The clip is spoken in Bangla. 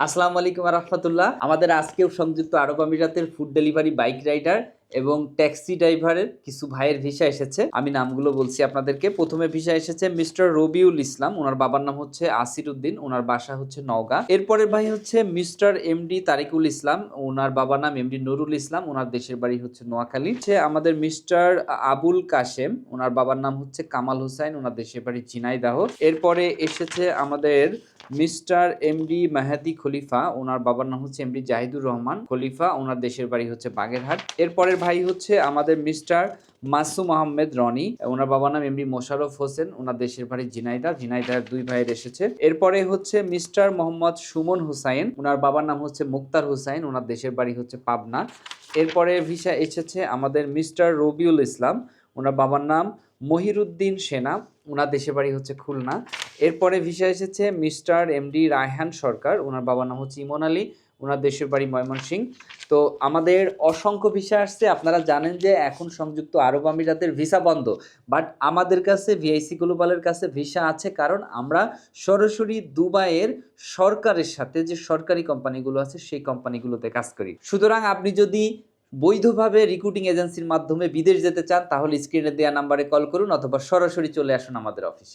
আসসালামু আলাইকুম রহমতুল্লাহ। আমাদের আজকেও সংযুক্ত আরব আমিরাতের ফুড ডেলিভারি বাইক রাইডার এবং ট্যাক্সি ড্রাইভারের কিছু ভাইয়ের ভিসা এসেছে। আমি নামগুলো বলছি আপনাদেরকে। প্রথমে ভিসা এসেছে মিস্টার রবিউল ইসলাম। ওনার বাবার নাম হচ্ছে আসির উদ্দিন। ওনার বাসা হচ্ছে নওগাঁ। এরপরের ভাই হচ্ছে মিস্টার এমডি তারিকুল ইসলাম। ওনার বাবার নাম এমডি নুরুল ইসলাম। ওনার দেশের বাড়ি হচ্ছে নোয়াখালী। হচ্ছে আমাদের মিস্টার আবুল কাশেম। ওনার বাবার নাম হচ্ছে কামাল হুসাইন। ওনার দেশের বাড়ি ঝিনাইদাহ। এরপরে এসেছে আমাদের মিস্টার এমডি মেহাদি খলিফা, ওনার বাবার নাম হচ্ছে এমডি জাহিদুর রহমান খলিফা, ওনার দেশের বাড়ি হচ্ছে বাগেরহাট। এরপরের ভাই হচ্ছে আমাদের মিস্টার মাসুম আহমেদ রনি, ওনার বাবার নাম এমডি মোশাররফ হোসেন, ওনার দেশের বাড়ি ঝিনাইদা, ঝিনাইদার দুই ভাইয়ের এসেছে। এরপরে হচ্ছে মিস্টার মোহাম্মদ সুমন হুসাইন, ওনার বাবার নাম হচ্ছে মুক্তার হুসাইন, ওনার দেশের বাড়ি হচ্ছে পাবনা। এরপরে ভিসা এসেছে আমাদের মিস্টার রবিউল ইসলাম ওনার বাবার নাম মহিরুদ্দিন সেনা, ওনার দেশের বাড়ি হচ্ছে খুলনা। এরপরে ভিসা এসেছে মিস্টার এমডি রায়হান সরকার, ওনার বাবার নাম হচ্ছে ইমন আলী, ওনার দেশের বাড়ি ময়মনসিং। তো আমাদের অসংখ্য ভিসা আসছে, আপনারা জানেন যে এখন সংযুক্ত আরব আমিরাতের ভিসা বন্ধ, বাট আমাদের কাছে, ভিআইসি গ্লোবালের কাছে ভিসা আছে কারণ আমরা সরাসরি দুবাইয়ের সরকারের সাথে যে সরকারি কোম্পানিগুলো আছে, সেই কোম্পানিগুলোতে কাজ করি। সুতরাং আপনি যদি বৈধভাবে রিক্রুটিং এজেন্সির মাধ্যমে বিদেশ যেতে চান, তাহলে স্ক্রিনে দেওয়া নাম্বারে কল করুন অথবা সরাসরি চলে আসুন আমাদের অফিসে